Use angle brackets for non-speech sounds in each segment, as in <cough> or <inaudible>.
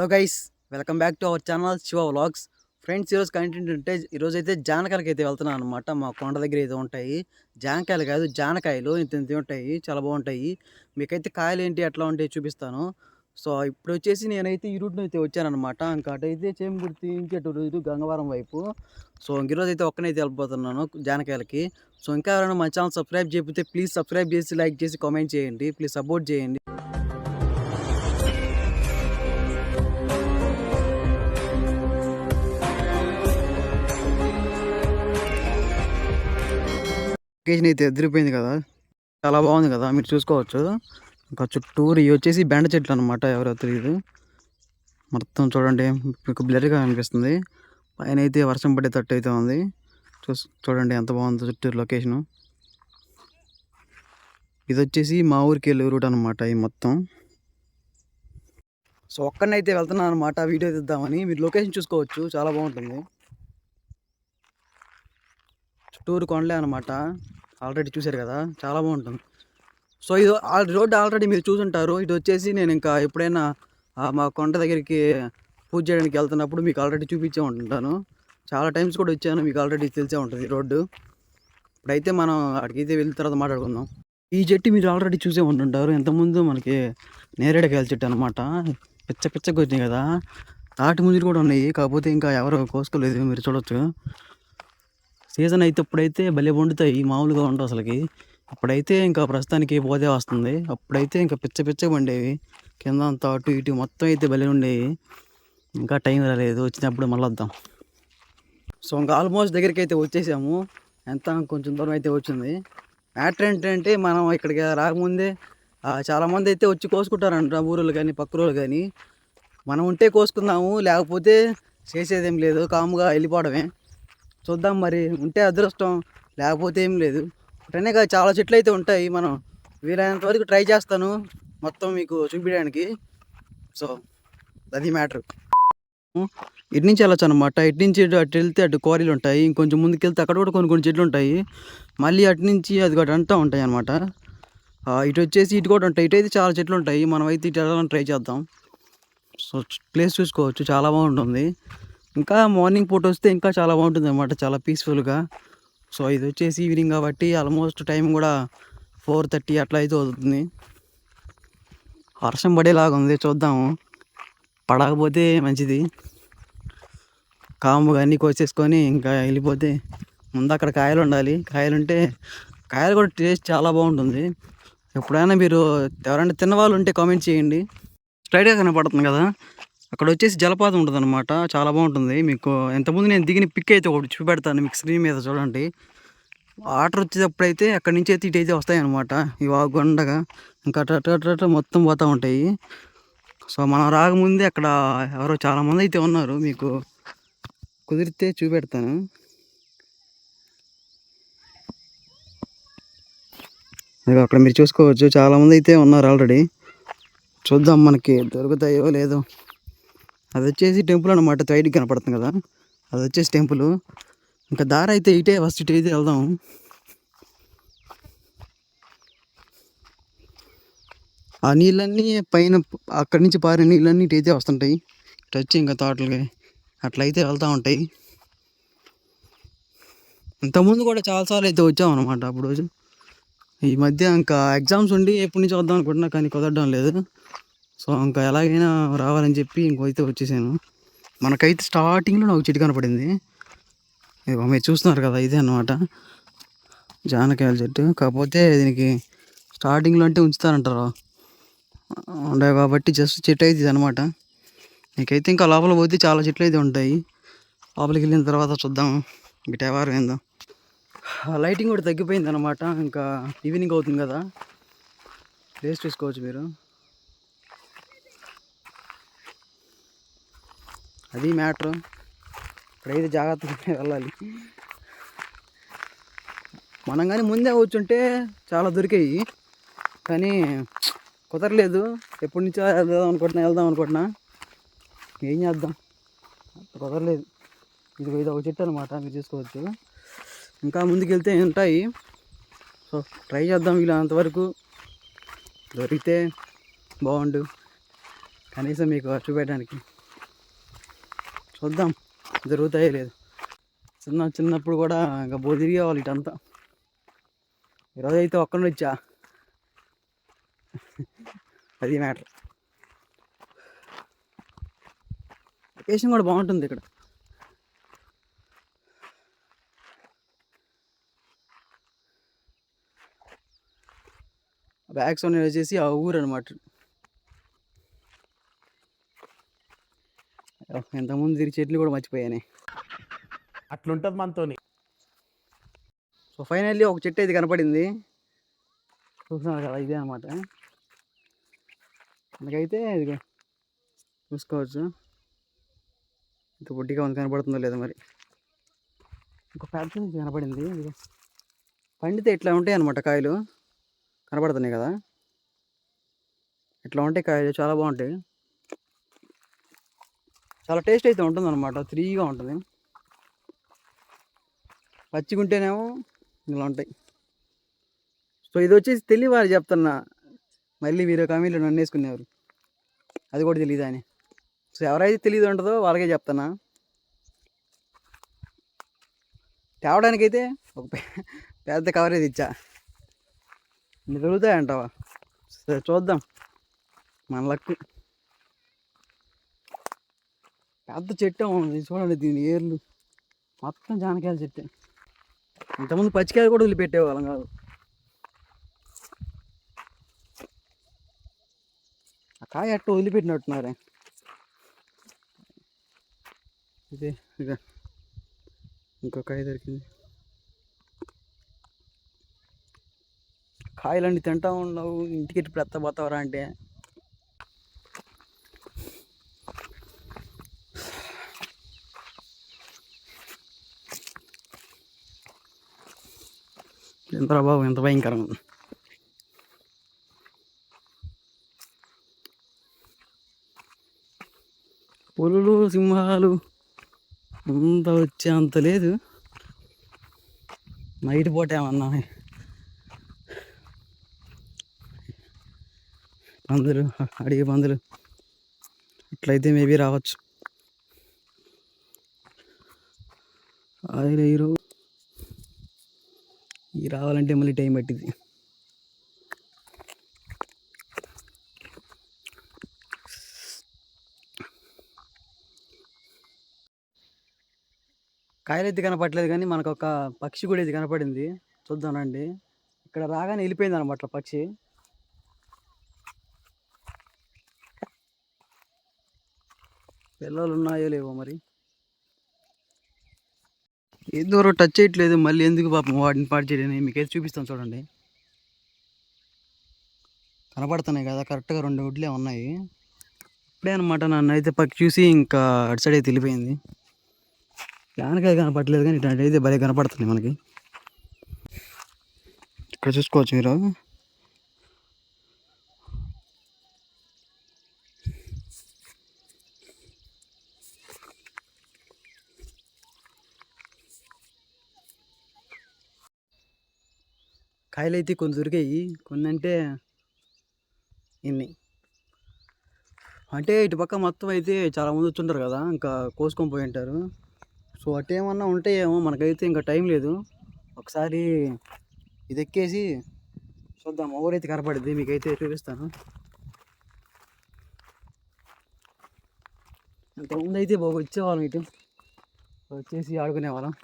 Hello guys welcome back to our channel Shiva vlogs. Friends ఈరోజు content అంటే ఈరోజు అయితే జానకాయలకి అయితే వెళ్తున్నాను అనమాట మా కొండ దగ్గర అయితే ఉంటాయి. జానకాయలు కాదు జానకాయలు ఇంత ఇంత ఉంటాయి చాలా బాగుంటాయి. మీకైతే కాయలు ఏంటి ఎట్లా ఉంటాయి చూపిస్తాను. సో ఇప్పుడు వచ్చేసి నేనైతే ఈ రూట్ను అయితే వచ్చానమాట ఇంకా అటైతే చేమగుర్తి ఇంకెటు రోజు గంగవరం వైపు. సో ఈరోజు అయితే ఒక్కనైతే వెళ్ళిపోతున్నాను జానకాయలకి. సో ఇంకా ఎవరైనా మా ఛానల్ సబ్స్క్రైబ్ చేయకపోతే ప్లీజ్ సబ్స్క్రైబ్ చేసి లైక్ చేసి కామెంట్ చేయండి. ప్లీజ్ సపోర్ట్ చేయండి. లొకేషన్ అయితే ఎదిరిపోయింది కదా. చాలా బాగుంది కదా. మీరు చూసుకోవచ్చు. ఇంకా చుట్టూరు ఇవి వచ్చేసి బెండ చెట్లు అనమాట ఎవరో తెలియదు మొత్తం చూడండి. మీకు బ్లర్గా అనిపిస్తుంది. పైన అయితే వర్షం పడేటట్టు అయితే ఉంది. చూస్ చూడండి ఎంత బాగుందో చుట్టూరు లొకేషను ఇది వచ్చేసి మా ఊరికి వెళ్ళే రూట్ అనమాట ఈ మొత్తం. సో ఒక్కడినైతే వెళ్తున్నాను అనమాట వీడియో తీద్దామని. మీరు లొకేషన్ చూసుకోవచ్చు. చాలా బాగుంటుంది. టూర్ కొండలే అనమాట ఆల్రెడీ చూశారు కదా చాలా బాగుంటుంది. సో ఇది రోడ్డు ఆల్రెడీ మీరు చూసుంటారు. ఇది వచ్చేసి నేను ఇంకా ఎప్పుడైనా మా కొండ దగ్గరికి పూజ చేయడానికి వెళ్తున్నప్పుడు మీకు ఆల్రెడీ చూపించే ఉంటుంటాను. చాలా టైమ్స్ కూడా వచ్చాను మీకు ఆల్రెడీ తెలిసే ఉంటుంది రోడ్డు. ఇప్పుడైతే మనం అక్కడికైతే వెళ్ళిన తర్వాత మాట్లాడుకుందాం. ఈ చెట్టు మీరు ఆల్రెడీ చూసే ఉంటుంటారు. ఇంతకుముందు మనకి నేరేడుకాయల చెట్టు అనమాట పిచ్చ పిచ్చగా వచ్చినాయి కదా. తాటి ముంజులు కూడా ఉన్నాయి. కాకపోతే ఇంకా ఎవరు కోసుకోలేదు మీరు చూడొచ్చు. సీజన్ అయితే ఇప్పుడైతే భలే వండుతాయి మామూలుగా ఉండవు అసలుకి. అప్పుడైతే ఇంకా ప్రస్తుతానికి పోతే వస్తుంది. అప్పుడైతే ఇంకా పిచ్చ పిచ్చగా పండేవి కింద అంతా అటు ఇటు మొత్తం అయితే భలే ఉండేవి ఇంకా టైం రాలేదు వచ్చినప్పుడు మళ్ళీ వద్దాం. సో ఇంకా ఆల్మోస్ట్ దగ్గరికి అయితే వచ్చేసాము. ఎంత కొంచెం దూరం అయితే వచ్చింది. మ్యాటర్ ఏంటంటే మనం ఇక్కడికి రాకముందే చాలామంది అయితే వచ్చి కోసుకుంటారంట ఊరోళ్ళు కానీ పక్క రోజులు కానీ. మనం ఉంటే కోసుకుందాము లేకపోతే చేసేదేం లేదు కాముగా వెళ్ళిపోవడమే. చూద్దాం మరి. ఉంటే అదృష్టం లేకపోతే ఏం లేదు. అటనే కాదు చాలా చెట్లు అయితే ఉంటాయి. మనం వీలైనంత వరకు ట్రై చేస్తాను మొత్తం మీకు చూపించడానికి. సో అది మ్యాటర్. ఇటు నుంచి వెళ్ళచ్చు అనమాట ఇటు నుంచి ఇటు అటు వెళ్తే అటు క్వారీలు ఉంటాయి. ఇంకొంచెం ముందుకు వెళ్తే అక్కడ కూడా కొన్ని కొన్ని చెట్లు ఉంటాయి. మళ్ళీ అటు నుంచి అది కూడా అంటూ ఉంటాయి అనమాట ఇటు వచ్చేసి ఇటు కూడా ఉంటాయి. ఇటు అయితే చాలా చెట్లు ఉంటాయి. మనం అయితే ఇటు వెళ్ళాలని ట్రై చేద్దాం. సో ప్లేస్ చూసుకోవచ్చు. చాలా బాగుంటుంది. ఇంకా మార్నింగ్ పూట వస్తే ఇంకా చాలా బాగుంటుంది అనమాట చాలా పీస్ఫుల్గా సో ఇది వచ్చేసి ఈవినింగ్ కాబట్టి ఆల్మోస్ట్ టైం కూడా ఫోర్ థర్టీ అట్లా అయితే అవుతుంది. వర్షం పడేలాగా ఉంది చూద్దాము. పడకపోతే మంచిది. కాముగా అన్నీ కోసేసుకొని ఇంకా వెళ్ళిపోతే ముందు అక్కడ కాయలు ఉండాలి. కాయలు ఉంటే కాయలు కూడా టేస్ట్ చాలా బాగుంటుంది. ఎప్పుడైనా మీరు ఎవరైనా తిన్నవాళ్ళు ఉంటే కామెంట్ చేయండి. స్ట్రైట్గా కనపడుతుంది కదా. అక్కడ వచ్చేసి జలపాతం ఉంటుంది అనమాట చాలా బాగుంటుంది. మీకు ఎంతమంది నేను దిగిన పిక్ అయితే ఒకటి చూపెడతాను మీకు స్క్రీన్ మీద చూడండి. వాటర్ వచ్చేటప్పుడు అయితే అక్కడి నుంచి అయితే ఇటు అయితే వస్తాయి అనమాట ఈ వాగుండగా ఇంకా అటు మొత్తం పోతూ ఉంటాయి. సో మనం రాకముందే అక్కడ ఎవరో చాలామంది అయితే ఉన్నారు. మీకు కుదిరితే చూపెడతాను. అక్కడ మీరు చూసుకోవచ్చు. చాలామంది అయితే ఉన్నారు ఆల్రెడీ. చూద్దాం మనకి దొరుకుతాయో లేదో. అది వచ్చేసి టెంపుల్ అనమాట సైడ్కి కనపడుతుంది కదా. అది వచ్చేసి టెంపుల్. ఇంకా దారి అయితే ఇటే ఫస్ట్ ఇటు అయితే వెళ్దాం. ఆ నీళ్ళన్నీ పైన అక్కడి నుంచి పారే నీళ్ళన్నీ ఇటు అయితే వస్తుంటాయి. ఇటు వచ్చి ఇంకా తోటలకి అట్లయితే వెళ్తూ ఉంటాయి. ఇంతకుముందు కూడా చాలాసార్లు అయితే వచ్చామన్నమాట అప్పుడు. ఈ మధ్య ఇంకా ఎగ్జామ్స్ ఉండి ఎప్పటి నుంచి వద్దాం అనుకుంటున్నా కానీ కుదరడం లేదు. సో ఇంకా ఎలాగైనా రావాలని చెప్పి ఇంకైతే వచ్చేసాను. మనకైతే స్టార్టింగ్లో నాకు చెట్టు కనపడింది. మీరు చూస్తున్నారు కదా ఇదే అన్నమాట. జానకాయల చెట్టు. కాకపోతే దీనికి స్టార్టింగ్లో అంటే ఉంచుతారంటారు. ఉండే కాబట్టి జస్ట్ చెట్టు అయితే ఇది అనమాట నీకైతే ఇంకా లోపల పోతే చాలా చెట్లు అయితే ఉంటాయి. లోపలికి వెళ్ళిన తర్వాత చూద్దాం. ఇంకా ఎవరు ఏందో. లైటింగ్ కూడా తగ్గిపోయింది అనమాట ఇంకా ఈవినింగ్ అవుతుంది కదా. ప్లేస్ చూసుకోవచ్చు మీరు. అది మ్యాటర్. ఇప్పుడైతే జాగ్రత్తగానే <laughs> వెళ్ళాలి. మనం కానీ ముందే కూర్చుంటే చాలా దొరికాయి. కానీ కుదరలేదు. ఎప్పటి నుంచో వెళ్దాం అనుకుంటున్నా వెళ్దాం అనుకుంటున్నా. ఏం చేద్దాం? కుదరలేదు. ఇది ఇది ఒక చెట్టు అనమాట మీరు చూసుకోవచ్చు. ఇంకా ముందుకెళ్తే ఉంటాయి. సో ట్రై చేద్దాం వీళ్ళంతవరకు దొరికితే బాగుండు. కనీసం మీకు చూపెట్టడానికి. చూద్దాం. జరుగుతాయో లేదు. చిన్న చిన్నప్పుడు కూడా ఇంకా బో తిరిగేవాళ్ళు ఇటంతా. ఈరోజు అయితే ఒక్కడి వచ్చా? అది మ్యాటర్. లొకేషన్ కూడా బాగుంటుంది ఇక్కడ. బ్యాగ్స్ ఉన్నాయి వచ్చేసి ఆ ఊరు అనమాట ఎంతమంది తిరిగి చెట్లు కూడా మర్చిపోయాయి అట్లుంటది మనతోని. సో ఫైనల్లీ ఒక చెట్టు అయితే కనపడింది. చూస్తున్నారు కదా ఇదే అనమాట మనకైతే ఇదిగో చూసుకోవచ్చు. ఇంత బుడ్డిగా ఉంది కనపడుతుందో లేదో మరి. ఇంకో నుంచి కనపడింది ఇదిగో. పండితే ఇట్లా ఉంటాయి అనమాట కాయలు. కనపడుతున్నాయి కదా. ఇట్లా ఉంటాయి కాయలు చాలా బాగుంటాయి. చాలా టేస్ట్ అయితే ఉంటుంది అనమాట త్రీగా ఉంటుంది. పచ్చిగుంటేనేమో ఇలా ఉంటాయి. సో ఇది వచ్చేసి తెలియవారు చెప్తున్నా మళ్ళీ మీరు కమీలో నన్ను వేసుకునేవారు. అది కూడా తెలియదు అని సో ఎవరైతే తెలియదు ఉంటుందో వాళ్ళకే చెప్తున్నా. తేవడానికైతే ఒక పెద్ద కవరేజ్ ఇచ్చా ఇన్ని దొరుకుతాయంటావా? సరే చూద్దాం. మన లక్కు. పెద్ద చెట్టు చూడండి దీని ఏర్లు. మొత్తం జానకాయల చెట్టు. ఇంతకుముందు పచ్చికాయలు కూడా వదిలిపెట్టేవాళ్ళం కాదు. ఆ కాయ అట్ట వదిలిపెట్టినట్టున్నారే ఇదే ఇదే. ఇంకో కాయ దొరికింది. కాయలన్నీ తింటా ఉన్నావు ఇంటికి ఇప్పుడు ఎత్త పోతావరా అంటే. ఎంతరా బాబు ఎంత భయంకరం పులులు సింహాలు అంత వచ్చే అంత లేదు. నైట్ పూట ఏమన్నా? పందులు అడిగి పందులు. అట్లయితే మేబీ రావచ్చు. ఆయిరు ఈ రావాలంటే మళ్ళీ టైం పట్టింది. కాయలైతే అయితే కనపడలేదు కానీ మనకు ఒక పక్షి కూడా ఇది కనపడింది. చూద్దానండి ఇక్కడ రాగానే వెళ్ళిపోయింది అనమాట పక్షి. పిల్లలు ఉన్నాయో లేవో మరి. ఏ టచ్ చేయట్లేదు మళ్ళీ ఎందుకు పాపం వాటిని పాడు చేయలేని మీకైతే చూపిస్తాను చూడండి. కనపడుతున్నాయి కదా కరెక్ట్గా రెండు గుడ్లే ఉన్నాయి. ఇప్పుడే అనమాట నన్ను అయితే పక్క చూసి ఇంకా అటు సైడ్ అయితే వెళ్ళిపోయింది. దానికైతే కనపడలేదు కానీ ఇట్లాంటి అయితే భలే కనపడుతుంది మనకి. ఇక్కడ చూసుకోవచ్చు మీరు. కాయలు అయితే కొన్ని దొరికాయి. కొన్ని అంటే ఇన్ని. అంటే ఇటు పక్క మొత్తం అయితే చాలా మంది వచ్చుంటారు కదా ఇంకా కోసుకొని పోయి ఉంటారు. సో అటేమన్నా ఉంటాయేమో మనకైతే ఇంకా టైం లేదు. ఒకసారి ఇది ఎక్కేసి చూద్దాం. ఎవరైతే కనపడింది మీకైతే చూపిస్తాను. ఇంతకుముందు అయితే బాగా వచ్చేవాళ్ళం ఇటు. వచ్చేసి ఆడుకునేవాళ్ళం.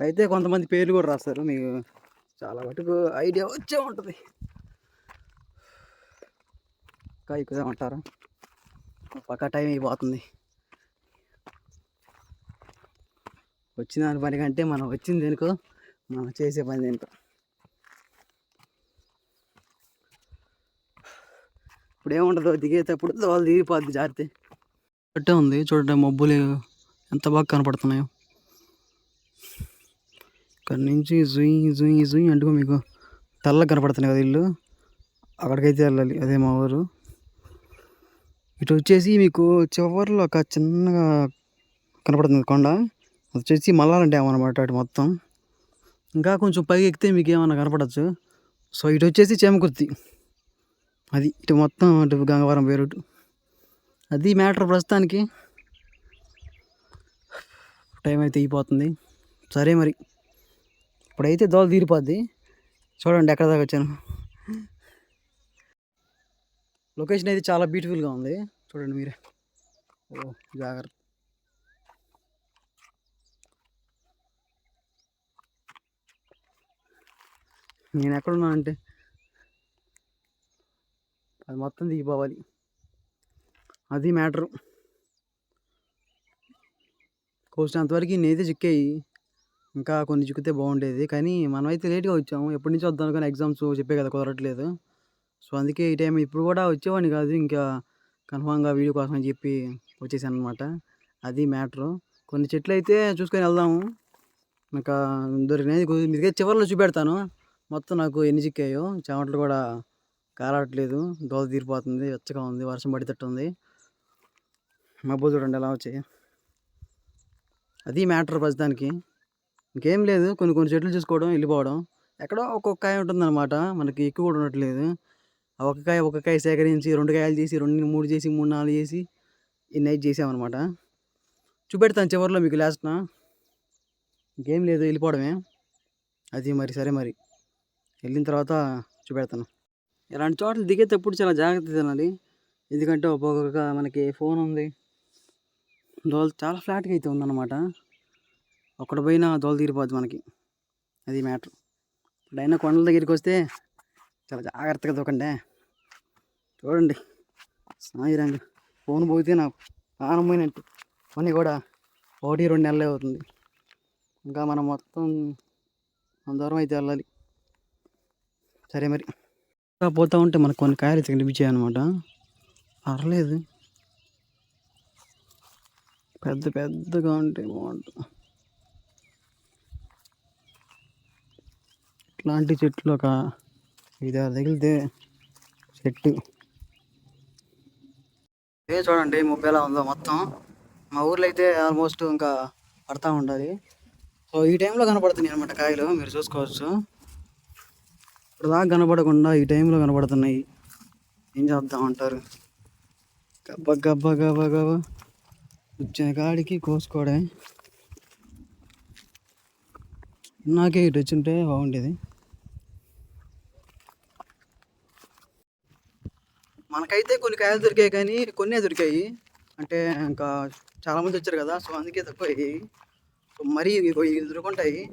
అయితే కొంతమంది పేర్లు కూడా రాస్తారు. మీకు చాలా మటుకు ఐడియా వచ్చే ఉంటుంది. ఇంకా ఎక్కుదామంటారా పక్క టైం అయిపోతుంది. వచ్చిన దాని పని కంటే మనం వచ్చింది దేనికో మనం చేసే పని దేనికో. ఇప్పుడు ఏముంటుందో దిగేటప్పుడు వాళ్ళు దిగిపోద్ది జారితే అట్టే ఉంది. చూడండి మబ్బులు ఎంత బాగా కనపడుతున్నాయో. ఇక్కడ నుంచి జుయి జుయి జుయి అంటుకో మీకు. తెల్లగా కనపడుతున్నాయి కదా ఇల్లు. అక్కడికైతే వెళ్ళాలి. అదే మా ఊరు. ఇటు వచ్చేసి మీకు చివరిలో ఒక చిన్నగా కనపడుతుంది కొండ. అది వచ్చేసి మల్లాలం డ్యామ్ అనమాట అటు మొత్తం. ఇంకా కొంచెం పైకి ఎక్కితే మీకు ఏమైనా కనపడచ్చు. సో ఇటు వచ్చేసి చేమకుర్తి. అది ఇటు మొత్తం అటు గంగవరం పేరుటు అది మ్యాటర్ ప్రస్తుతానికి. టైం అయితే అయిపోతుంది. సరే మరి. ఇప్పుడైతే దోల తీరిపోద్ది. చూడండి ఎక్కడ దాకా వచ్చాను. లొకేషన్ అయితే చాలా బ్యూటిఫుల్గా ఉంది. చూడండి మీరే. ఓ జాగ్రత్త. నేను ఎక్కడున్నా అంటే? అది మొత్తం దిగిపోవాలి. అది మ్యాటరు. కోసినంతవరకు నేనైతే చిక్కాయి. ఇంకా కొన్ని చిక్కితే బాగుండేది. కానీ మనమైతే లేట్గా వచ్చాము. ఎప్పటి నుంచో వద్దాం కానీ ఎగ్జామ్స్ చెప్పే కదా కుదరట్లేదు. సో అందుకే ఈ టైం ఇప్పుడు కూడా వచ్చేవాడిని కాదు. ఇంకా కన్ఫామ్గా వీడియో కోసం అని చెప్పి వచ్చేసాను అనమాట అది మ్యాటరు. కొన్ని చెట్లు అయితే చూసుకొని వెళ్దాము. ఇంకా దొరికినది మీకే చివరిలో చూపెడతాను. మొత్తం నాకు ఎన్ని చిక్కాయో. చెమటలు కూడా కారట్లేదు. దోల తీరిపోతుంది. వెచ్చగా ఉంది. వర్షం పడేటట్టు ఉంది చూడండి ఎలా వచ్చాయి. అది మ్యాటర్ ప్రస్తుతానికి. ఇంకేం లేదు. కొన్ని కొన్ని చెట్లు చూసుకోవడం వెళ్ళిపోవడం. ఎక్కడో ఒక్కొక్క కాయ ఉంటుందన్నమాట. మనకి ఎక్కువ కూడా ఉండట్లేదు. ఒక కాయ ఒక కాయ సేకరించి రెండు కాయలు చేసి రెండు మూడు చేసి మూడు నాలుగు చేసి ఈ నైట్ చేసామన్నమాట. చూపెడతాను చివరిలో మీకు లాస్ట్న ఇంకేం లేదు వెళ్ళిపోవడమే. అది మరి సరే మరి. వెళ్ళిన తర్వాత చూపెడతాను. ఇలాంటి చోట్ల దిగేటప్పుడు చాలా జాగ్రత్త తినాలి. ఎందుకంటే ఒక్కొక్క మనకి ఫోన్ ఉంది. రోజు చాలా ఫ్లాట్గా అయితే ఉందన్నమాట. ఒక్కడ పోయినా దోల తీరిపోద్ది మనకి. అది మ్యాటర్. ఇప్పుడైనా కొండల దగ్గరికి వస్తే చాలా జాగ్రత్తగా దూకండి. చూడండి. సాయిరంగ ఫోన్ పోతే నాకు ప్రాణం పోయినట్టు. కొన్ని కూడా ఒకటి రెండు నెలలే అవుతుంది. ఇంకా మనం మొత్తం దూరం అయితే వెళ్ళాలి. సరే మరి. ఇంకా పోతా ఉంటే మనకు కొన్ని కాయలు అయితే కనిపించాయి అనమాట పర్లేదు. పెద్ద పెద్దగా ఉంటే బాగుంటుంది ఇట్లాంటి చెట్లు ఒక ఐదారు తగిలితే చెట్టు. ఏ చూడండి ముప్పైలా ఉందో మొత్తం. మా ఊర్లో అయితే ఆల్మోస్ట్ ఇంకా పడతా ఉండాలి. సో ఈ టైంలో కనపడుతున్నాయి అనమాట కాయలు మీరు చూసుకోవచ్చు. ఇప్పుడు దాకా కనపడకుండా ఈ టైంలో కనపడుతున్నాయి. ఏం చేద్దాం అంటారు? గబ్బ గబ్బ గబ్బ గబ్బ. వచ్చిన కాడికి కోసుకోవడే నాకే ఇటు వచ్చింటే బాగుండేది. మనకైతే కొన్ని కాయలు దొరికాయి కానీ కొన్నే దొరికాయి. అంటే ఇంకా చాలామంది వచ్చారు కదా సో అందుకే తక్కువ సో మరీ ఇవి దొరుకుంటాయి.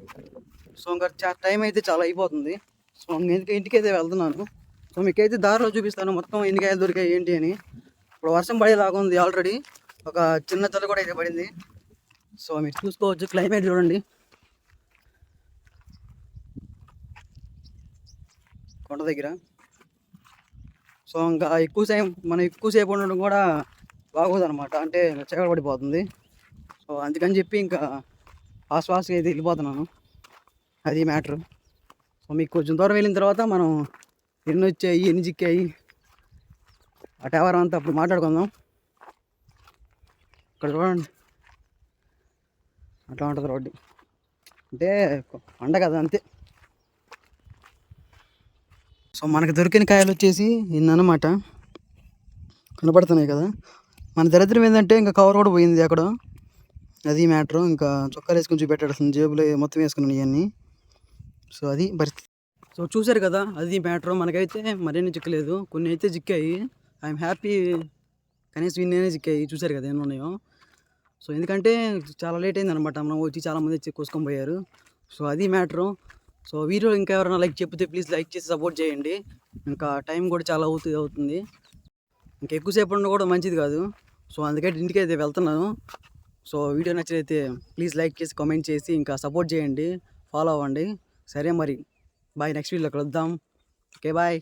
సో ఇంకా చా- టైం అయితే చాలా అయిపోతుంది. సో నేను ఇంటికి అయితే వెళ్తున్నాను. సో మీకైతే దారిలో చూపిస్తాను మొత్తం ఎన్ని కాయలు దొరికాయి ఏంటి అని. ఇప్పుడు వర్షం పడేలాగా ఉంది ఆల్రెడీ. ఒక చిన్న తల కూడా అయితే పడింది. సో మీరు చూసుకోవచ్చు క్లైమేట్ చూడండి. కొండ దగ్గర. సో ఇంకా ఎక్కువసేపు మనం ఎక్కువసేపు ఉండడం కూడా బాగోదు అనమాట అంటే చీకటి పడిపోతుంది. సో అందుకని చెప్పి ఇంకా ఫాస్ట్ ఫాస్ట్గా అయితే వెళ్ళిపోతున్నాను. అది మ్యాటర్. సో మీకు కొంచెం దూరం వెళ్ళిన తర్వాత మనం ఎన్ని వచ్చాయి ఎన్ని చిక్కాయి ఆ టవర్ అంతా అప్పుడు మాట్లాడుకుందాం. ఇక్కడ చూడండి. అట్లా ఉంటుంది రోడ్డు. అంటే పండగ కదా అంతే. సో మనకు దొరికిన కాయలు వచ్చేసి ఇన్నమాట కనపడుతున్నాయి కదా. మన దరిద్రం ఏంటంటే ఇంకా కవర్ కూడా పోయింది అక్కడ అది మ్యాటర్. ఇంకా చొక్కాలు వేసుకొని చూపెట్టాల్సింది జేబులో మొత్తం వేసుకున్నాను ఇవన్నీ సో అది పరిస్థితి. సో చూశారు కదా అది మ్యాటర్. మనకైతే మరేమీ చిక్కలేదు. కొన్ని అయితే చిక్కాయి. I'm happy. కనీసం ఇన్నైనా చిక్కాయి. చూశారు కదా ఎన్ని ఉన్నాయో. సో ఎందుకంటే చాలా లేట్ అయింది అనమాట మనం వచ్చి చాలామంది వచ్చి కోసుకొని పోయారు. సో అది మ్యాటరు. సో వీడియో ఇంకా ఎవరైనా లైక్ చెప్తే ప్లీజ్ లైక్ చేసి సపోర్ట్ చేయండి. ఇంకా టైం కూడా చాలా అవుతుంది అవుతుంది. ఇంకా ఎక్కువసేపు ఉండడం కూడా మంచిది కాదు. సో అందుకే ఇంటికి అయితే వెళ్తున్నాను. సో వీడియో నచ్చినైతే ప్లీజ్ లైక్ చేసి కామెంట్ చేసి ఇంకా సపోర్ట్ చేయండి. ఫాలో అవ్వండి. సరే మరి. బాయ్ నెక్స్ట్ వీడియోలో కలుద్దాం. Okay bye.